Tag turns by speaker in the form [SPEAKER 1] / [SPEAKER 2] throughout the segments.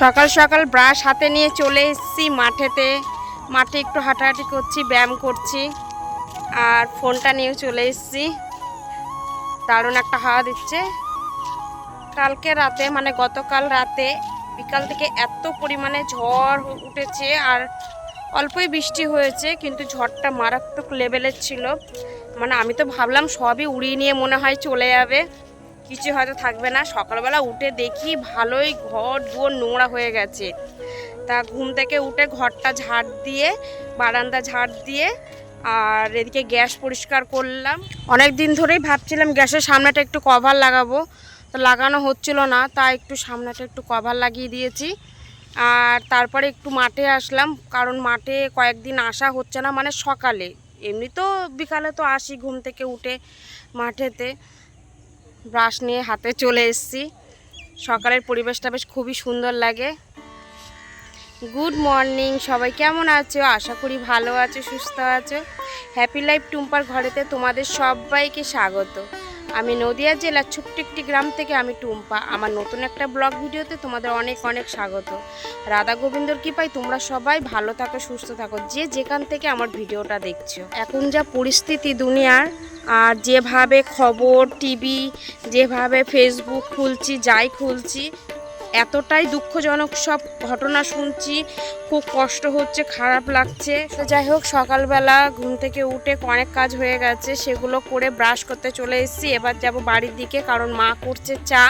[SPEAKER 1] সকাল সকাল ব্রাশ হাতে নিয়ে চলে এসেছি মাঠেতে। মাঠে একটু হাঁটাহাঁটি করছি, ব্যায়াম করছি। আর ফোনটা নিয়ে চলে এসেছি। দারুণ একটা হাওয়া দিচ্ছে। কালকে রাতে মানে গতকাল রাতে, বিকাল থেকে এত পরিমাণে ঝড় উঠেছে আর অল্পই বৃষ্টি হয়েছে, কিন্তু ঝড়টা মারাত্মক লেভেলের ছিল। মানে আমি তো ভাবলাম সবই উড়িয়ে নিয়ে মনে হয় চলে যাবে। কিছু হয়তো থাকবে না। সকালবেলা উঠে দেখি ভালোই ঘর দুয়ার নোংরা হয়ে গেছে। তা ঘুম থেকে উঠে ঘরটা ঝাড় দিয়ে, বারান্দা ঝাড় দিয়ে আর এদিকে গ্যাস পরিষ্কার করলাম। অনেক দিন ধরেই ভাবছিলাম গ্যাসের সামনেটা একটু কভার লাগাবো। তো লাগানো হচ্ছিল না, তাই একটু সামনেটা একটু কভার লাগিয়ে দিয়েছি। আর তারপরে একটু মাঠে আসলাম, কারণ মাঠে কয়েকদিন আসা হচ্ছে না মানে সকালে। এমনি তো বিকালে তো আসি ঘুম থেকে উঠে মাঠেতে। ব্রাশ নিয়ে হাতে চলে এসেছি। সকালের পরিবেশটা বেশ খুবই সুন্দর লাগে। গুড মর্নিং সবাই কেমন আছো? আশা করি ভালো আছো, সুস্থ আছো। হ্যাপি লাইফ টুম্পার ঘরেতে তোমাদের সবাইকে স্বাগত। আমি নদিয়া জেলার ছোট্ট একটি গ্রাম থেকে আমি টুম্পা। আমার নতুন একটা ব্লগ ভিডিওতে তোমাদের অনেক অনেক স্বাগত। রাধা গোবিন্দর কৃপায় তোমরা সবাই ভালো থাকো, সুস্থ থাকো, যে যেখান থেকে আমার ভিডিওটা দেখছ। এখন যা পরিস্থিতি দুনিয়ার, আর যেভাবে খবর, টিভি, যেভাবে ফেসবুক খুলছি, যাই খুলছি এতটাই দুঃখজনক সব ঘটনা শুনছি। খুব কষ্ট হচ্ছে, খারাপ লাগছে। তো যাই হোক, সকালবেলা ঘুম থেকে উঠে অনেক কাজ হয়ে গেছে, সেগুলো করে ব্রাশ করতে চলে এসেছি। এবার যাব বাড়ির দিকে, কারণ মা করছে চা।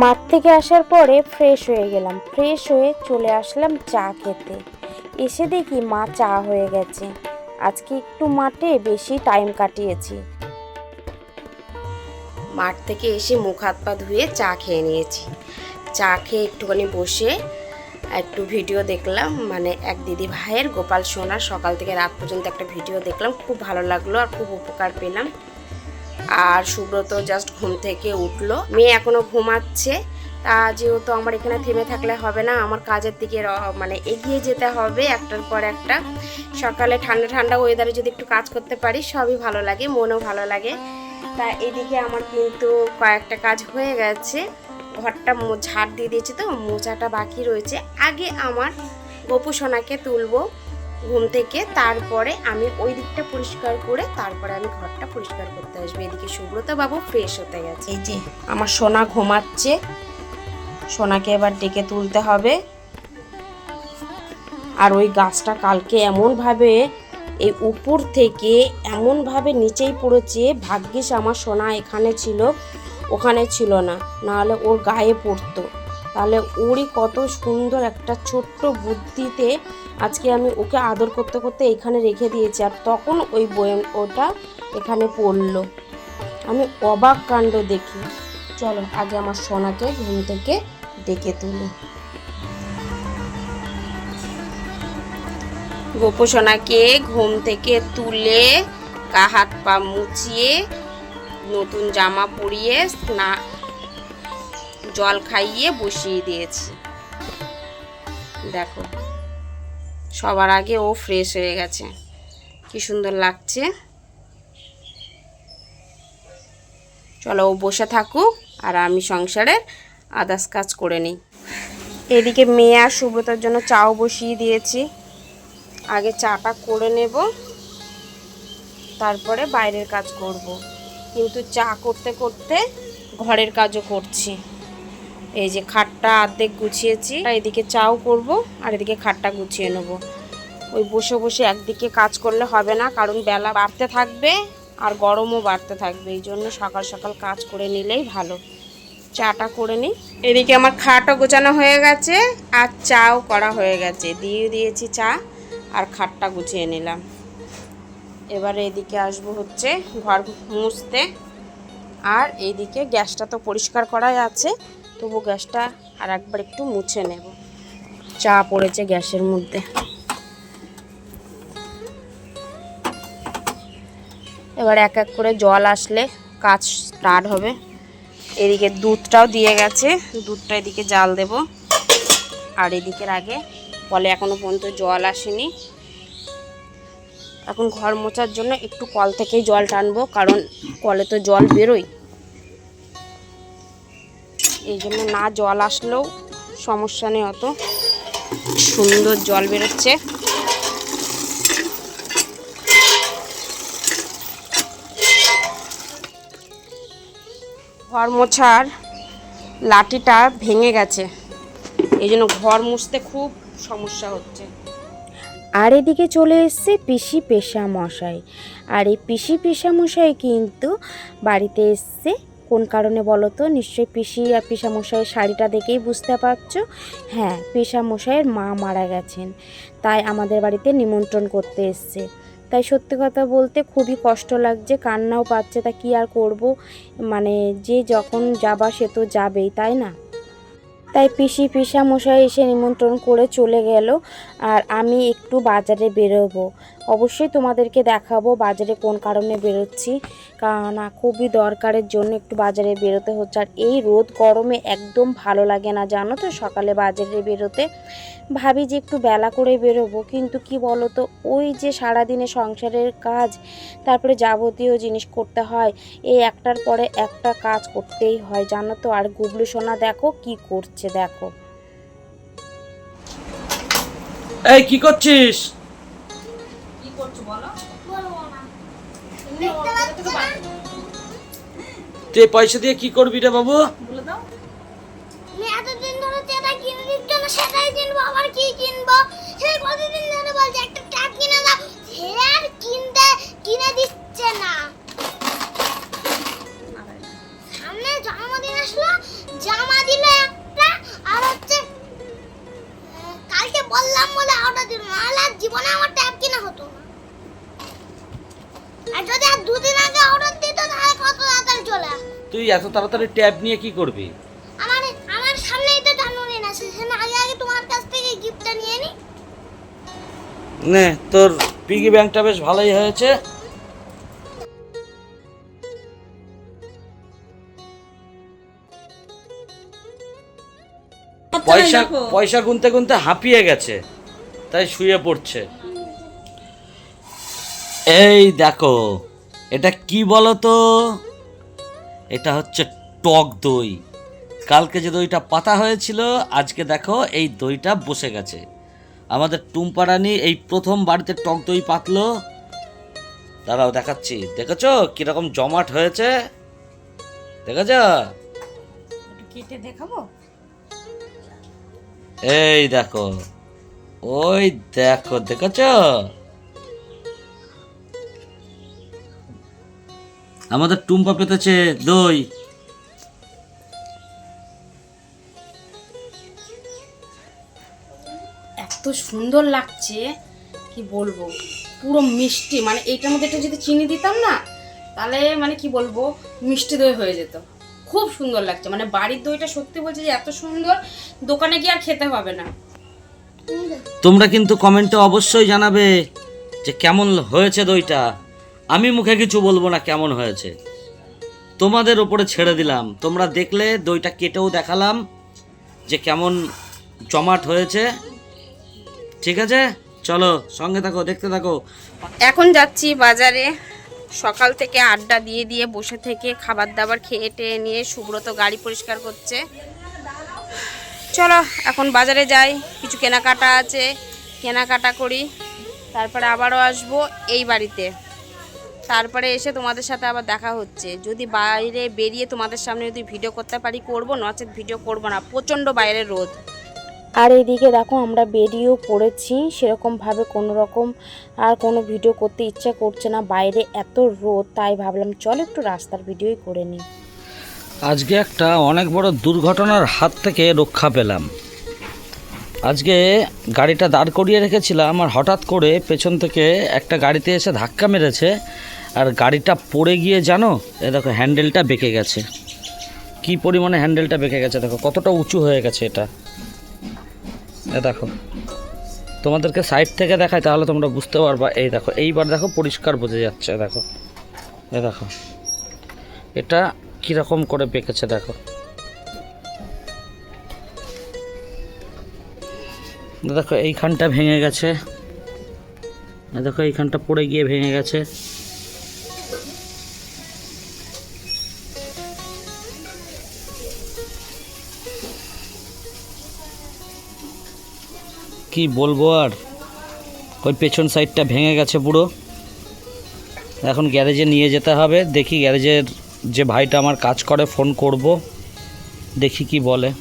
[SPEAKER 2] মাঠ থেকে আসার পরে ফ্রেশ হয়ে গেলাম। ফ্রেশ হয়ে চলে আসলাম চা খেতে। এসে দেখি মা চা হয়ে গেছে। আজকে একটু মাঠে বেশি টাইম কাটিয়েছি।
[SPEAKER 1] মাঠ থেকে এসে মুখ হাত পা ধুয়ে চা খেয়ে নিয়েছি। চা খেয়ে একটুখানি বসে একটু ভিডিও দেখলাম মানে এক দিদি ভাইয়ের গোপাল সোনার সকাল থেকে রাত পর্যন্ত একটা ভিডিও দেখলাম, খুব ভালো লাগল আর খুব উপকার পেলাম। আর সুব্রত জাস্ট ঘুম থেকে উঠল। মেয়ে এখনও ঘুমাচ্ছে, তা যেহেতু আমার এখানে থেমে থাকলে হবে না, আমার কাজের দিকে মানে এগিয়ে যেতে হবে একটার পর একটা। সকালে ঠান্ডা ঠান্ডা ওয়েদারে যদি একটু কাজ করতে পারি, সবই ভালো লাগে, মনও ভালো লাগে। তা এদিকে আমার কিন্তু কয়েকটা কাজ হয়ে গেছে। ঘরটা ঝাড় দিয়ে দিয়েছি তো, মোচাটা বাকি রয়েছে। আগে আমার গপু সোনাকে তুলবো ঘুম থেকে, তারপরে আমি ওই দিকটা পরিষ্কার করে তারপরে আমি ঘরটা পরিষ্কার করতে আসব। এদিকে সুব্রত বাবু ফ্রেশ হতে গেছে। এই যে, আমার সোনা ঘুমাচ্ছে। সোনাকে এবার ডেকে তুলতে হবে। আর ওই গাছটা কালকে এমনভাবে এই উপর থেকে এমনভাবে নিচেই পড়েছে, ভাগ্যিস আমার সোনা এখানে ছিল, ওখানে ছিল না। নাহলে ওর গায়ে পড়তো। তাহলে ওরই কত সুন্দর একটা ছোট্ট বুদ্ধিতে আজকে আমি ওকে আদর করতে করতে এখানে রেখে দিয়েছি। আর তখন ওই বয়েম ওটা এখানে পড়ল। আমি অবাক কাণ্ড দেখি। চলো আগে আমার সোনাকে ঘুম থেকে ডেকে তুলি। গোপোষণাকে ঘুম থেকে তুলে গা হাত পা মুছিয়ে নতুন জামা পরিয়ে স্না জল খাইয়ে বসিয়ে দিয়েছি। দেখো, সবার আগে ও ফ্রেশ হয়ে গেছে। কি সুন্দর লাগছে। চলো ও বসে থাকুক আর আমি সংসারের আদার্স কাজ করে নিই। এদিকে মেয়ে আর সুব্রতার জন্য চাও বসিয়ে দিয়েছি। আগে চাটা করে নেব। তারপরে বাইরের কাজ করব। কিন্তু চা করতে করতে ঘরের কাজও করছি। এই যে খাটটা অর্ধেক গুছিয়েছি এদিকে চাও করব, আর এদিকে খাটটা গুছিয়ে নেব। ওই বসে বসে একদিকে কাজ করলে হবে না, কারণ বেলা বাড়তে থাকবে আর গরমও বাড়তে থাকবে। এই জন্য সকাল সকাল কাজ করে নিলেই ভালো। চাটা করে নিই। এদিকে আমার খাটও গোছানো হয়ে গেছে আর চাও করা হয়ে গেছে। দিয়ে দিয়েছি চা। আর খাটটা গুছিয়ে নিলাম। এবারে এদিকে আসব হচ্ছে ঘর মুছতে। আর এইদিকে গ্যাসটা তো পরিষ্কার করাই আছে, তবু গ্যাসটা আর একবার একটু মুছে নেব। চা পড়েছে গ্যাসের মধ্যে। এবার এক এক করে জল আসলে কাজ স্টার্ট হবে। এদিকে দুধটাও দিয়ে গেছে, দুধটা এদিকে জাল দেব। আর এদিকের আগে কলে এখনও পর্যন্ত জল আসেনি। এখন ঘর মোছার জন্য একটু কল থেকেই জল টানবো, কারণ কলে তো জল বেরোয়। এই জন্য না জল আসলেও সমস্যা নেই অত। সুন্দর জল বেরোচ্ছে। ঘর মোছার লাঠিটা ভেঙে গেছে। এই জন্য ঘর মুছতে খুব সমস্যা হচ্ছে।
[SPEAKER 2] আর এদিকে চলে এসছে পিসি পেশা মশাই আর এই পিসি পেশা মশাই কিন্তু বাড়িতে এসছে। কোন কারণে বলো তো নিশ্চয়ই পিসি আর পিসা মশাইয়ের শাড়িটা দেখেই বুঝতে পারছ। হ্যাঁ পিসা মশাইয়ের মা মারা গেছেন। তাই আমাদের বাড়িতে নিমন্ত্রণ করতে এসছে। তাই সত্যি কথা বলতে খুবই কষ্ট লাগছে, কান্নাও পাচ্ছে। তা কি আর করব? মানে যে যখন যাবা সে তো যাবেই, তাই না? তাই পিসি পিসা মশাই এসে নিমন্ত্রণ করে চলে গেল আর আমি একটু বাজারে বেরোবো। অবশ্যই তোমাদেরকে দেখাবো বাজারে কোন কারণে বেরোচ্ছি। কারণ খুবই দরকারের জন্য একটু বাজারে বেরোতে হচ্ছে। আর এই রোদ গরমে একদম ভালো লাগে না, জানো তো? সকালে বাজারে বেরোতে ভাবি যে একটু বেলা করে বেরোবো, কিন্তু কি বলো তো ওই যে সারাদিনে সংসারের কাজ, তারপরে যাবতীয় জিনিস করতে হয়, এই একটার পরে একটা কাজ করতেই হয়, জানো তো? আর গুবলু সোনা দেখো কি করছে, দেখো।
[SPEAKER 3] এই, কি করছিস? তুই পয়সা দিয়ে কি করবি রে বাবু?
[SPEAKER 4] আমি এতদিন ধরে যেটা কিনে দিচ্ছ না সেটাই কিনবো আবার কি কিনবো? সেই কতদিন ধরে বলছে একটা
[SPEAKER 3] এত তাড়াতাড়ি ট্যাব নিয়ে কি করবি?
[SPEAKER 4] আমার আমার সামনেই তো জন্মদিন আছে সেখানে আগে আগে তোমার কাছ থেকে গিফটটা নিয়ে নি।
[SPEAKER 3] নে তোর পিগি ব্যাংকটা বেশ ভালোই হয়েছে। পয়সা পয়সা গুনতে গুনতে হাঁপিয়ে গেছে তাই শুয়ে পড়ছে। এই দেখো এটা কি বলো তো এটা হচ্ছে টক দই। কালকে যে দইটা পাতা হয়েছিল আজকে দেখো এই দইটা বসে গেছে। আমাদের টুম্পারানি এই প্রথম বাড়িতে টক দই পাতলো। দাঁড়াও দেখাচ্ছি। দেখেছ কীরকম জমাট হয়েছে? দেখেছ?
[SPEAKER 1] কেটে দেখাবো?
[SPEAKER 3] এই দেখো। ওই দেখো দেখেছ? আমাদের টুম্পা পেতেছে দই।
[SPEAKER 1] এত সুন্দর লাগছে কি বলব? পুরো মিষ্টি মানে এইটার মধ্যে একটু যদি চিনি দিতাম না তাহলে মানে কি বলব মিষ্টি দই হয়ে যেত। খুব সুন্দর লাগছে মানে বাড়ির দইটা সত্যি বলছে যে এত সুন্দর দোকানে গিয়ে আর খেতে হবে না।
[SPEAKER 3] তোমরা কিন্তু কমেন্টে অবশ্যই জানাবে যে কেমন হয়েছে দইটা। আমি মুখে কিছু বলব না কেমন হয়েছে। তোমাদের ওপরে ছেড়ে দিলাম। তোমরা দেখলে দইটা কেটেও দেখালাম যে কেমন জমাট হয়েছে। ঠিক আছে? চলো, সঙ্গে থাকো, দেখতে থাকো।
[SPEAKER 1] এখন যাচ্ছি বাজারে। সকাল থেকে আড্ডা দিয়ে দিয়ে বসে থেকে খাবার দাবার খেয়ে টেয়ে নিয়ে সুব্রত গাড়ি পরিষ্কার করছে। চলো, এখন বাজারে যাই। কিছু কেনাকাটা আছে। কেনাকাটা করি। তারপরে আবারও আসব এই বাড়িতে। তারপরে এসে তোমাদের সাথে আবার দেখা হচ্ছে। যদি বাইরে বেরিয়ে তোমাদের সামনে যদি ভিডিও করতে পারি করব নচেত ভিডিও করব না। প্রচণ্ড বাইরে রোদ।
[SPEAKER 2] আর এদিকে দেখো আমরা বেরিয়েও পড়েছি। সেরকমভাবে কোনো রকম আর কোনো ভিডিও করতে ইচ্ছা করছে না। বাইরে এত রোদ তাই ভাবলাম চল একটু রাস্তার ভিডিওই করে নিই।
[SPEAKER 3] আজকে একটা অনেক বড় দুর্ঘটনার হাত থেকে রক্ষা পেলাম। আজকে গাড়িটা দাঁড় করিয়ে রেখেছিলাম আর হঠাৎ করে পেছন থেকে একটা গাড়িতে এসে ধাক্কা মেরেছে। আর গাড়িটা পড়ে গিয়ে জানো? এ দেখো, হ্যান্ডেলটা বেঁকে গেছে। কি পরিমাণে হ্যান্ডেলটা বেঁকে গেছে দেখো, কতটা উঁচু হয়ে গেছে এটা। এ দেখো, তোমাদেরকে সাইড থেকে দেখায় তাহলে তোমরা বুঝতে পারবা। এই দেখো, এইবার দেখো পরিষ্কার বোঝা যাচ্ছে, দেখো। এ দেখো, এটা কীরকম করে বেঁকেছে দেখো। দেখো, এইখানটা ভেঙে গেছে। দেখো, এইখানটা পড়ে গিয়ে ভেঙে গেছে। কি বলব আর? ওই পেছন সাইডটা ভেঙে গেছে পুরো। এখন গ্যারেজে নিয়ে যেতে হবে। দেখি গ্যারেজের যে ভাইটা আমার কাজ করে ফোন করব। দেখি কি বলে।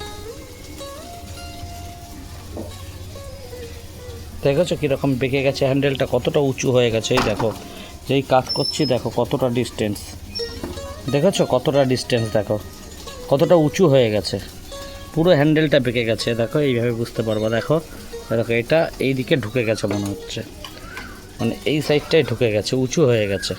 [SPEAKER 3] দেখেছ কীরকম বেঁকে গেছে? হ্যান্ডেলটা কতটা উঁচু হয়ে গেছে, এই দেখো। যেই কাজ করছি, দেখো কতটা ডিস্টেন্স দেখেছ কতটা ডিস্টেন্স দেখো। কতটা উঁচু হয়ে গেছে। পুরো হ্যান্ডেলটা বেঁকে গেছে, দেখো, এইভাবে বুঝতে পারব। দেখো। দেখো, এটা এই দিকে ঢুকে গেছে মনে হচ্ছে। মানে এই সাইডটাই ঢুকে গেছে, উঁচু হয়ে গেছে।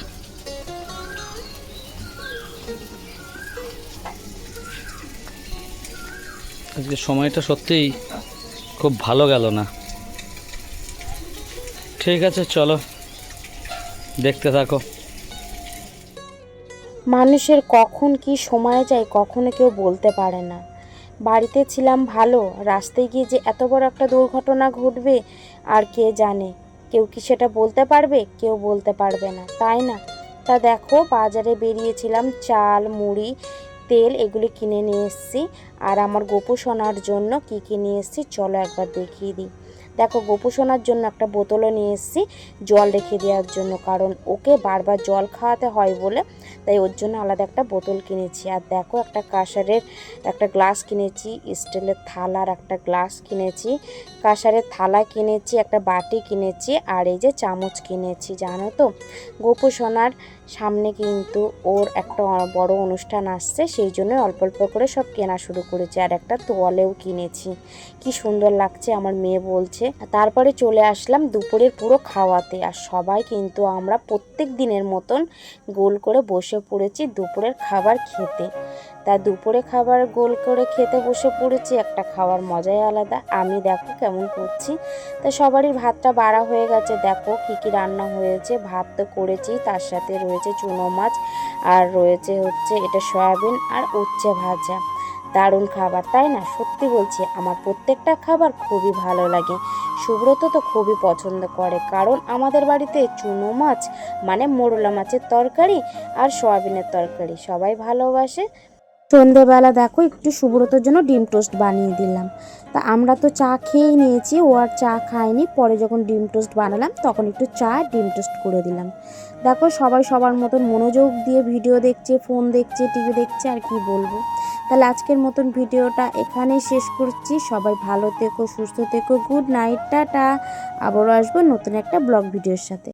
[SPEAKER 3] আজকে সময়টা সত্যিই খুব ভালো গেল না। ঠিক আছে, চলো। দেখতে থাকো।
[SPEAKER 1] মানুষের কখন কি সময় যায়, কখনো কেউ বলতে পারে না। বাড়িতে ছিলাম ভালো, রাস্তায় গিয়ে যে এত বড় একটা দুর্ঘটনা ঘটবে, আর কে জানে? কেউ কি সেটা বলতে পারবে? কেউ বলতে পারবে না, তাই না? তা দেখো, বাজারে বেরিয়েছিলাম, চাল, মুড়ি, তেল এগুলি কিনে নিয়ে এসেছি। আর আমার গোপু জন্য কী কী নিয়ে এসেছি, চলো একবার দেখিয়ে দিই। দেখো, গোপু সোনার জন্য একটা বোতলও নিয়ে এসেছি, জল রেখে দেওয়ার জন্য, কারণ ওকে বারবার জল খাওয়াতে হয় বলে, তাই ওর জন্য আলাদা একটা বোতল কিনেছি। আর দেখো, একটা কাঁসারের একটা গ্লাস কিনেছি, স্টিলের থালার একটা গ্লাস কিনেছি, কাঁসারের থালা কিনেছি, একটা বাটি কিনেছি, আর এই যে চামচ কিনেছি, জানো তো? গোপু সোনার সামনে কিন্তু ওর একটা বড় অনুষ্ঠান আসছে, সেই জন্য অল্প অল্প করে সব কেনা শুরু করেছি, আর একটা তোয়ালেও কিনেছি। কি সুন্দর লাগছে, আমার মেয়ে বলছে। তারপরে চলে আসলাম দুপুরের পুরো খাওয়াতে। আর সবাই কিন্তু আমরা প্রত্যেক দিনের মতন গোল করে বসে পড়েছি দুপুরের খাবার খেতে। তা দুপুরে খাবার গোল করে খেতে বসে পড়েছি, একটা খাওয়ার মজাই আলাদা। আমি দেখো কেমন করছি। তা সবারই ভাতটা বাড়া হয়ে গেছে। দেখো কি কি রান্না হয়েছে। ভাত তো করেছি, তার সাথে রয়েছে চুনো মাছ, আর রয়েছে হচ্ছে এটা সয়াবিন আর উচ্ছে ভাজা। দারুণ খাবার, তাই না? সত্যি বলছি, আমার প্রত্যেকটা খাবার খুবই ভালো লাগে। সুব্রত তো খুবই পছন্দ করে, কারণ আমাদের বাড়িতে চুনো মাছ মানে মোরলা মাছের তরকারি আর সয়াবিনের তরকারি, সবাই ভালোবাসে। সন্ধেবেলা দেখো একটু সুব্রতর জন্য ডিম টোস্ট বানিয়ে দিলাম। তা আমরা তো চা খেয়েই নিয়েছি, ও আর চা খায়নি। পরে যখন ডিম টোস্ট বানালাম, তখন একটু চা ডিম টোস্ট করে দিলাম। দেখো সবাই সবার মতন মনোযোগ দিয়ে ভিডিও দেখছে, ফোন দেখছে, টিভি দেখছে, আর কি বলব। তাহলে আজকের মতন ভিডিওটা এখানেই শেষ করছি। সবাই ভালো থেকো, সুস্থ থেকো, গুড নাইট, টাটা। আবারও আসব নতুন একটা ব্লগ ভিডিওর সাথে।